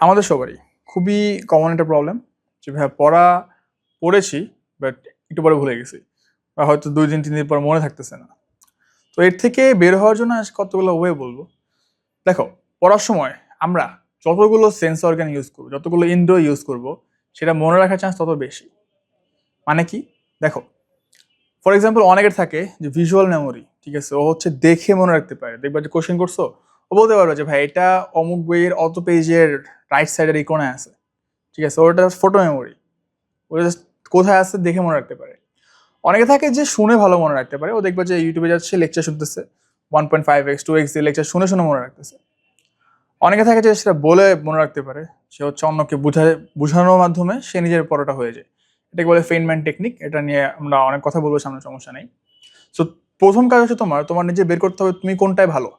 আমাদের সবারই খুবই কমন একটা প্রবলেম যে ভাই পড়া পড়েছি বাট একটু পরে ভুলে গেছি। বা হয়তো দুই দিন, তিন দিন পর মনে থাকতেছে না। তো এর থেকে বের হওয়ার জন্য আজ কতগুলো ওয়ে বলব? দেখো, পড়ার সময় আমরা যতগুলো সেন্স অর্গান ইউজ করব, যতগুলো ইন্দ্রিয় ইউজ করব, সেটা মনে রাখার চান্স তত বেশি। মানে কি? দেখো ফর এক্সাম্পল অনেকের থাকে যে ভিজুয়াল মেমোরি ঠিক আছে? ও হচ্ছে দেখে মনে রাখতে পারে। দেখবা যে কোশ্চেন করছ বলতে পারবে যে, ভাই, এটা অমুক বইয়ের অত পেজের রাইট সাইডের এই কোনায় আছে। ঠিক আছে, ওটা ফটো মেমোরি ওটা just কোথায় আছে দেখে মনে রাখতে পারে। অনেকে থাকে যে, শুনে ভালো মনে রাখতে পারে। ও দেখবে যে ইউটিউবে যাচ্ছে লেকচার শুনতেছে। One point five X two X lecture শুনে শুনে মনে রাখতেছে। অনেকে থাকে যে, সেটা বলে মনে রাখতে পারে। সে হচ্ছে অন্যকে বুঝা বোঝানোর মাধ্যমে সে নিজের পরোটা হয়ে যায়। এটাকে বলে ফেইনম্যান টেকনিক এটা নিয়ে আমরা অনেক কথা বলব, সামনে সমস্যা নেই। সো প্রথম কাজ হচ্ছে তোমার তোমার নিজে বের করতে হবে তুমি কোনটায় ভালো।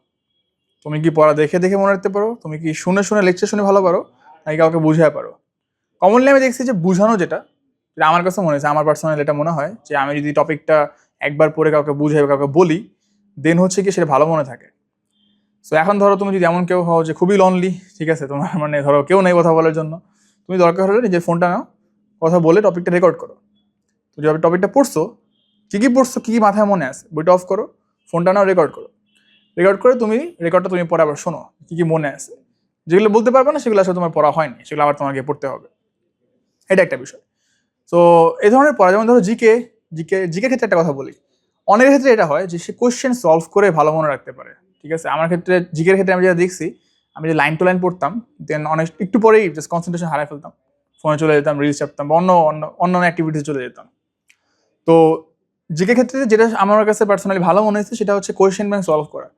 তুমি কি পড়া দেখে দেখে মনে রাখতে পারো? তুমি কি শুনে শুনে লেকচার শুনে ভালো পারো? নাকি কাউকে বুঝাতে পারো? কমনলি আমি দেখছি যে বুঝানো যেটা আমার কাছে মনে হয়েছে, আমার পার্সোনাল এটা মনে হয় যে আমি যদি টপিকটা একবার পড়ে কাউকে বুঝাই বা কাউকে বলি দেন হচ্ছে কি সেটা ভালো মনে থাকে। সো এখন ধরো তুমি যদি এমন কেউ হও যে খুবই লনলি ঠিক আছে? তোমার মানে ধরো কেউ নেই কথা বলার জন্য। তুমি দরকার হলে নিজের ফোনটা নাও, কথা বলে টপিকটা রেকর্ড করো। তো যখন টপিকটা পড়ছো, কী কী পড়ছো, কী কী মাথায় মনে আছে, বইটা অফ করো ফোনটা নাও রেকর্ড করো। রেকর্ড করে তুমি রেকর্ডটা তুমি পরে আবার শোনো, কী কী মনে আছে। যেগুলো বলতে পারবে না, সেগুলো আসলে তোমার পড়া হয়নি, সেগুলো আবার তোমাকে পড়তে হবে। এটা একটা বিষয়। তো এই ধরনের পড়া, যেমন ধরো জিকে জিকে জিকে ক্ষেত্রে একটা কথা বলি। অনেকের ক্ষেত্রে এটা হয় যে সে কোয়েশ্চেন সলভ করে ভালো মনে রাখতে পারে, ঠিক আছে? আমার ক্ষেত্রে জিকের ক্ষেত্রে আমি যেটা দেখছি, আমি যে লাইন টু লাইন পড়তাম দেন অনেক, একটু পরেই জাস্ট কনসেন্ট্রেশন হারাই ফেলতাম। ফোনে চলে যেতাম রিলস চাপতাম বা অন্য অন্য, অন্যান্য অ্যাক্টিভিটিতে চলে যেতাম। তো জিকে ক্ষেত্রে যেটা আমার কাছে পার্সোনালি ভালো মনে হয়েছে, সেটা হচ্ছে কোয়েশ্চেন ব্যাংক সলভ করা।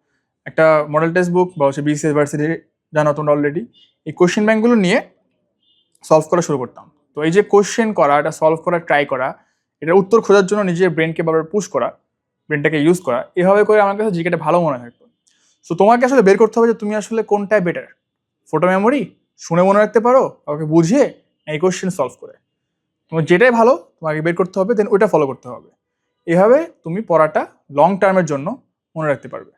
একটা মডেল টেক্সট বুক বা হচ্ছে বিসিএস ভার্সিটি জানো তোমরা অলরেডি এই কোয়েশ্চেন ব্যাঙ্কগুলো নিয়ে সলভ করা শুরু করতাম। তো এই যে কোয়েশ্চেন করা, এটা সলভ করা ট্রাই করা এটার উত্তর খোঁজার জন্য নিজের ব্রেনকে বারবার পুশ করা ব্রেনটাকে ইউজ করা, এভাবে করে আমার কাছে জিকেটা ভালো মনে থাকতো। সো তোমাকে আসলে বের করতে হবে যে তুমি আসলে কোনটায় বেটার ফটো মেমোরি শুনে মনে রাখতে পারো? কাউকে বুঝিয়ে? এই কোয়েশ্চেন সলভ করে। তোমার যেটাই ভালো, তোমাকে বের করতে হবে দেন ওইটা ফলো করতে হবে। এভাবে তুমি পড়াটা লং টার্মের জন্য মনে রাখতে পারবে।